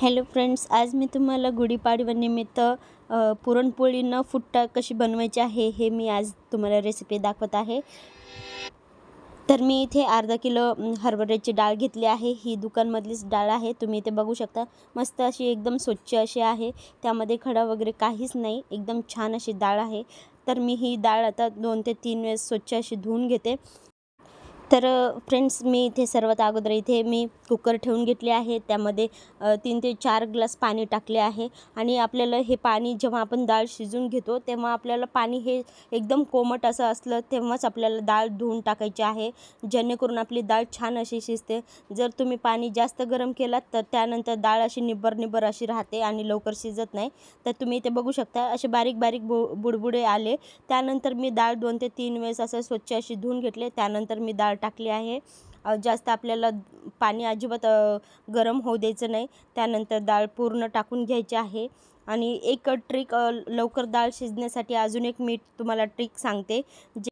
Hello friends आज मी तुम्हाला गुढीपाडव्यानिमित्त पुरणपोळी न फुटता कशी बनवायची आहे हे मी आज तुम्हाला रेसिपी दाखवत आहे. तर मी इथे अर्धा किलो हरभऱ्याची डाळ घेतली आहे. ही दुकानमधलीच डाळ आहे. तुम्ही इथे बघू शकता मस्त अशी एकदम स्वच्छ अशी आहे. त्यामध्ये खडा वगैरे काहीच नाही. एकदम छान अशी डाळ आहे. तर मी ही डाळ आता दोन ते तीन वेळेस स्वच्छ अशी धुवून घेते. तर फ्रेंड्स मी इथे सर्वात अगोदर इथे मी कुकर ठेवून घेतले आहे. त्यामध्ये तीन ते चार ग्लास पाणी टाकले आहे. आणि आपल्याला हे पाणी जेव्हा आपण डाळ शिजून घेतो तेव्हा आपल्याला पाणी हे एकदम कोमट असं असलं तेव्हाच आपल्याला डाळ धुवून टाकायची आहे. जेणेकरून आपली डाळ छान अशी शिजते. जर तुम्ही पाणी जास्त गरम केलात तर त्यानंतर डाळ अशी निब्बर निब्बर अशी राहते आणि लवकर शिजत नाही. तर तुम्ही इथे बघू शकता असे बारीक बारीक बु बुडबुडे आले. त्यानंतर मी डाळ दोन ते तीन वेळेस असं स्वच्छ अशी धुवून घेतले. त्यानंतर मी डाळ टाकली आहे. जास्त आपल्याला पाणी अजिबात गरम होऊ द्यायचं नाही. त्यानंतर डाळ पूर्ण टाकून घ्यायची आहे. आणि एक ट्रिक लवकर डाळ शिजण्यासाठी अजून एक मी तुम्हाला ट्रिक सांगते. जे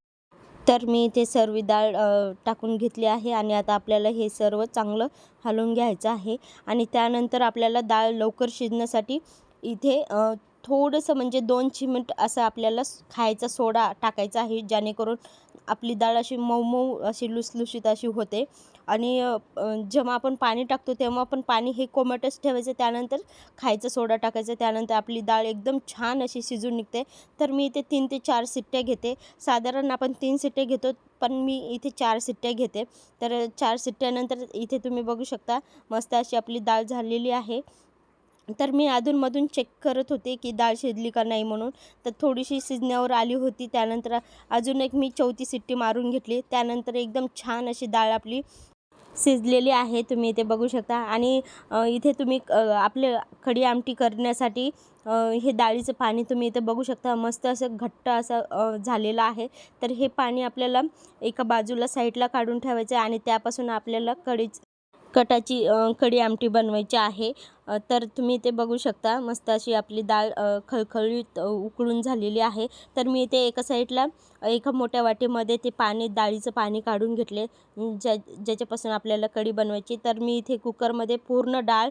तर मी इथे सर्व डाळ टाकून घेतली आहे आणि आता आपल्याला हे सर्व चांगलं हलवून घ्यायचं आहे. आणि त्यानंतर आपल्याला डाळ लवकर शिजण्यासाठी इथे थोडंसं म्हणजे दोन चिमट असं आपल्याला खायचा सोडा टाकायचा आहे जेणेकरून आपली डाळ अशी मऊ मऊ अशी लुसलुशीत अशी होते. आणि जेव्हा आपण पाणी टाकतो तेव्हा पण पाणी हे कोमटच ठेवायचं त्यानंतर खायचा सोडा टाकायचा त्यानंतर आपली डाळ एकदम छान अशी शिजून निघते. तर मी इथे तीन ते चार शिट्ट्या घेते. साधारण आपण तीन शिट्ट्या घेतो पण मी इथे चार शिट्ट्या घेते. तर चार शिट्ट्यानंतर इथे तुम्ही बघू शकता मस्त अशी आपली डाळ झालेली आहे. तर मी अधूनमधून चेक करत होते की डाळ शिजली का नाही म्हणून. तर थोडीशी शिजण्यावर आली होती. त्यानंतर अजून एक मी चौथी सिट्टी मारून घेतली. त्यानंतर एकदम छान अशी डाळ आपली शिजलेली आहे. तुम्ही इथे बघू शकता. आणि इथे तुम्ही आपले खडी आमटी करण्यासाठी हे डाळीचं पाणी तुम्ही इथे बघू शकता. मस्त असं घट्ट असं झालेलं आहे. तर हे पाणी आपल्याला एका बाजूला साईडला काढून ठेवायचं आहे आणि त्यापासून आपल्याला कढीच कटाची कढी आमटी बनवायची आहे. तर तुम्ही इथे बघू शकता मस्त अशी आपली डाळ खळखळीत उकळून झालेली आहे. तर मी इथे एका साईडला एका मोठ्या वाटीमध्ये ते पाणी डाळीचं पाणी काढून घेतले. ज्या ज्याच्यापासून आपल्याला कढी बनवायची. तर मी इथे कुकरमध्ये पूर्ण डाळ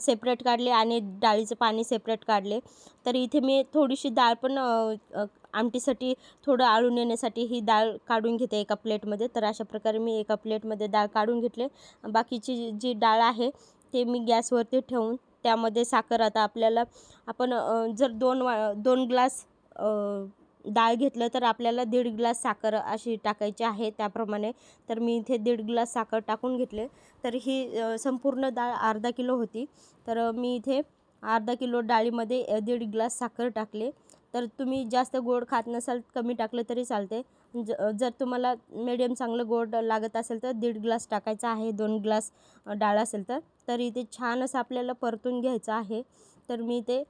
सेपरेट काढले आणि डाळीचं पाणी सेपरेट काढले. तर इथे मी थोडीशी डाळ पण आमटीसाठी थोडं आळून येण्यासाठी ही डाळ काढून घेते एका प्लेटमध्ये. तर अशा प्रकारे मी एका प्लेटमध्ये डाळ काढून घेतले. बाकीची जी- डाळ आहे ते मी गॅसवरती ठेवून त्यामध्ये साखर आता आपल्याला आपण जर दोन वा दोन ग्लास डाळ घेतलं तर आपल्याला दीड ग्लास साखर अशी टाकायची आहे त्याप्रमाणे. तर मी इथे दीड ग्लास साखर टाकून घेतले. तर ही संपूर्ण डाळ अर्धा किलो होती. तर मी इथे अर्धा किलो डाळीमध्ये दीड ग्लास साखर टाकले. तर तुम्ही जास्त गोड खात नसाल कमी टाकलं तरी चालते. ज जर तुम्हाला मीडियम चांगलं गोड लागत असेल तर दीड ग्लास टाकायचा आहे दोन ग्लास डाळ असेल तर. तर इथे छान असं आपल्याला परतून घ्यायचं आहे. तर मी ते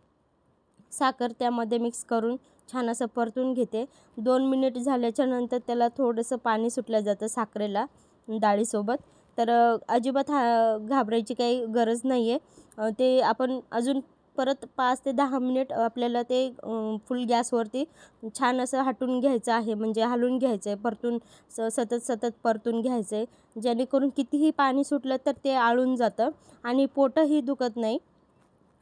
साखर त्यामध्ये मिक्स करून छान असं परतून घेते. दोन मिनिट झाल्याच्यानंतर त्याला थोडंसं पाणी सुटलं जातं साखरेला डाळीसोबत. तर अजिबात हा घाबरायची काही गरज नाही आहे ते आपण अजून परत पाच ते दहा मिनिट आपल्याला ते फुल गॅसवरती छान असं हटून घ्यायचं आहे. म्हणजे हलवून घ्यायचं आहे परतून स सतत सतत परतून घ्यायचं आहे जेणेकरून कितीही पाणी सुटलं तर ते आळून जातं आणि पोटंही दुखत नाही.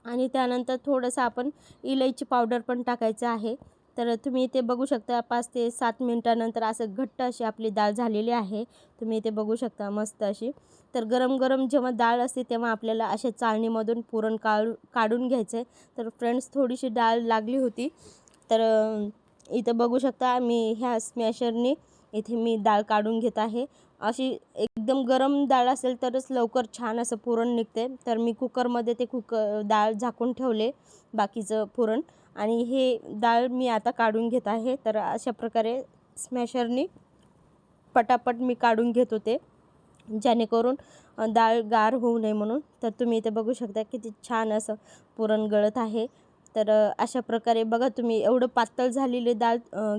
आणि त्यानंतर थोडंसं आपण इलायची पावडर पण टाकायचं आहे. तर तुम्ही इथे बघू शकता पाच ते सात मिनटानंतर असं घट्ट अशी आपली डाळ झालेली आहे. तुम्ही इथे बघू शकता मस्त अशी. तर गरम गरम जेव्हा डाळ असते तेव्हा आपल्याला अशा चाळणीमधून पुरण काढू काढून घ्यायचं आहे तर फ्रेंड्स थोडीशी डाळ लागली होती. तर इथं बघू शकता मी ह्या स्मॅशरने इथे मी डाळ काढून घेत आहे. अशी एकदम गरम डाळ असेल तरच लवकर छान असं पुरण निघते. तर मी कुकरमध्ये ते कुकर डाळ झाकून ठेवले बाकीचं पुरण. आणि हे डाळ मी आता काढून घेत आहे. तर अशा प्रकारे स्मॅशरनी पटापट मी काढून घेत होते. जेणेकरून डाळ गार होऊ नये म्हणून. तर तुम्ही इथे बघू शकता किती छान असं पुरण गळत आहे. तर अशा प्रकारे बघा तुम्ही एवढं पातळ झालेली डाळ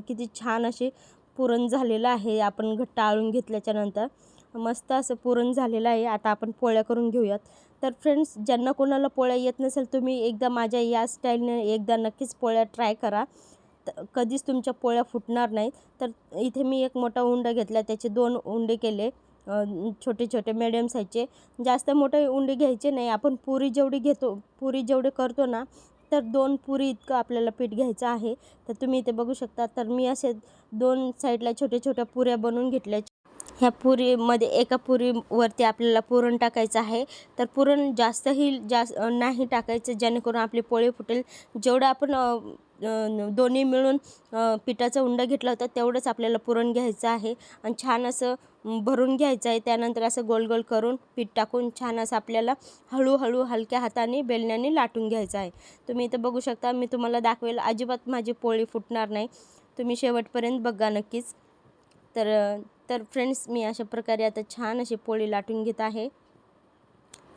किती छान अशी पुरण झालेलं आहे आपण घट्ट आळून घेतल्याच्या नंतर. मस्त असं पुरण झालेलं आहे आता आपण पोळ्या करून घेऊयात. तर फ्रेंड्स ज्यांना कोणाला पोळ्या येत नसेल तुम्ही एकदा माझ्या या स्टाईलने एकदा नक्कीच पोळ्या ट्राय करा. तर कधीच तुमच्या पोळ्या फुटणार नाहीत. तर इथे मी एक मोठा उंडा घेतला त्याचे दोन उंडे केले. छोटे छोटे मिडियम साईजचे जास्त मोठे उंडे घ्यायचे नाही आपण पुरी जेवढी घेतो पुरी जेवढी करतो ना तर दोन पुरी इतकं आपल्याला पीठ घ्यायचं आहे. तर तुम्ही इथे बघू शकता. तर मी असे दोन साईडला छोट्या छोट्या पुऱ्या बनवून घेतल्या. ह्या पुरीमध्ये एका पुरीवरती आपल्याला पुरण टाकायचं आहे. तर पुरण जास्तही जास्त नाही टाकायचं जेणेकरून आपली पोळी फुटेल. जेवढं आपण दोन्ही मिळून पिठाचं पिठाचा उंडा घेतला होता तेवढंच आपल्याला पुरण घ्यायचं आहे. आणि छान असं भरून घ्यायचं आहे. त्यानंतर असं गोल गोल करून पीठ टाकून छान असं आपल्याला हळूहळू हलक्या हाताने बेलण्याने लाटून घ्यायचं आहे. तुम्ही इथं बघू शकता मी तुम्हाला दाखवेल अजिबात माझी पोळी फुटणार नाही. तुम्ही शेवटपर्यंत बघा नक्कीच. तर तर फ्रेंड्स मी अशा प्रकारे आता छान अशी पोळी लाटून घेत आहे.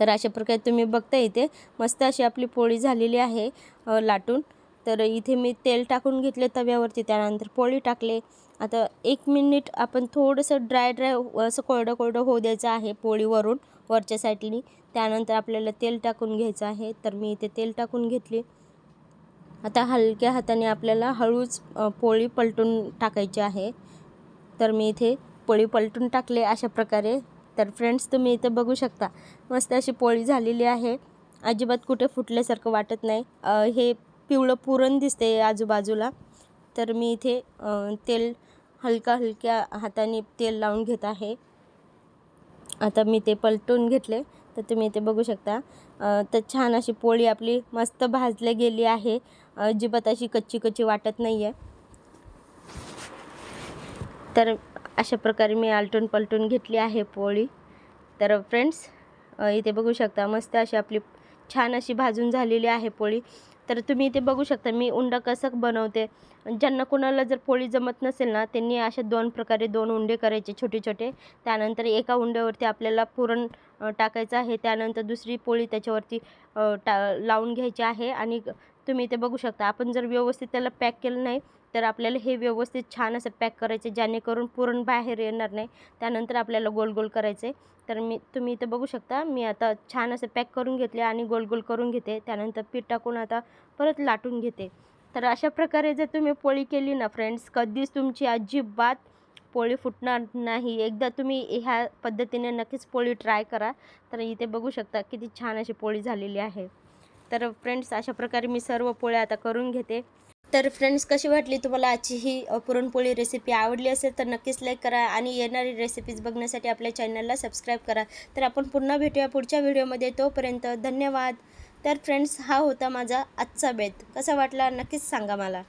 तर अशा प्रकारे तुम्ही बघता इथे मस्त अशी आपली पोळी झालेली आहे लाटून. तर इथे मी तेल टाकून घेतले तव्यावरती त्यानंतर पोळी टाकले. आता एक मिनिट आपण थोडंसं ड्राय ड्राय असं कोरडं कोरडं होऊ द्यायचं आहे पोळीवरून वरच्या साईडनी त्यानंतर आपल्याला तेल टाकून घ्यायचं आहे. तर मी इथे तेल टाकून घेतले. आता हलक्या हाताने आपल्याला हळूच पोळी पलटून टाकायची आहे. तर मी इथे पोळी पलटून टाकले अशा प्रकारे. तर फ्रेंड्स तुम्ही इथं बघू शकता मस्त अशी पोळी झालेली आहे. अजिबात कुठे फुटल्यासारखं वाटत नाही. हे पिवळं पुरण दिसते आजूबाजूला. तर मी इथे तेल हलका हलक्या हाताने तेल लावून घेत आहे. आता मी ते पलटून घेतले. तर तुम्ही इथे बघू शकता. तर छान अशी पोळी आपली मस्त भाजली गेली आहे. अजिबात अशी कच्ची कच्ची वाटत नाही आहे तर अशा प्रकारे मी आलटून पलटून घेतली आहे पोळी. तर फ्रेंड्स इथे बघू शकता मस्त अशी आपली छान अशी भाजून झालेली आहे पोळी. तर तुम्ही इथे बघू शकता मी उंडा कसं बनवते. ज्यांना कोणाला जर पोळी जमत नसेल ना त्यांनी अशा दोन प्रकारे दोन उंडे करायचे छोटे छोटे त्यानंतर एका उंड्यावरती आपल्याला पुरण टाकायचं आहे. त्यानंतर दुसरी पोळी त्याच्यावरती टा लावून घ्यायची आहे. आणि तुम्ही इथे बघू शकता आपण जर व्यवस्थित त्याला पॅक केलं नाही तर आपल्याला हे व्यवस्थित छान असं पॅक करायचं जेणेकरून पुरण बाहेर येणार नाही. त्यानंतर आपल्याला गोल गोल करायचे. तर मी तुम्ही इथं बघू शकता मी आता छान असं पॅक करून घेतले आणि गोल गोल करून घेते. त्यानंतर पीठ टाकून आता परत लाटून घेते. तर अशा प्रकारे जर तुम्ही पोळी केली ना फ्रेंड्स कधीच तुमची अजिबात पोळी फुटणार नाही. एकदा तुम्ही ह्या पद्धतीने नक्कीच पोळी ट्राय करा. तर इथे बघू शकता किती छान अशी पोळी झालेली आहे. तर फ्रेंड्स अशा प्रकारे मी सर्व पोळ्या आता करून घेते. तर फ्रेंड्स कशी वाटली तुम्हाला आजची ही पुरणपोळी रेसिपी आवडली असेल तर नक्कीच लाईक करा आणि येणारी रेसिपीज बघण्यासाठी आपल्या चॅनलला सबस्क्राईब करा. तर आपण पुन्हा भेटूया पुढच्या व्हिडिओमध्ये तोपर्यंत धन्यवाद. तर फ्रेंड्स हा होता माझा आजचा बेत कसा वाटला नक्कीच सांगा मला.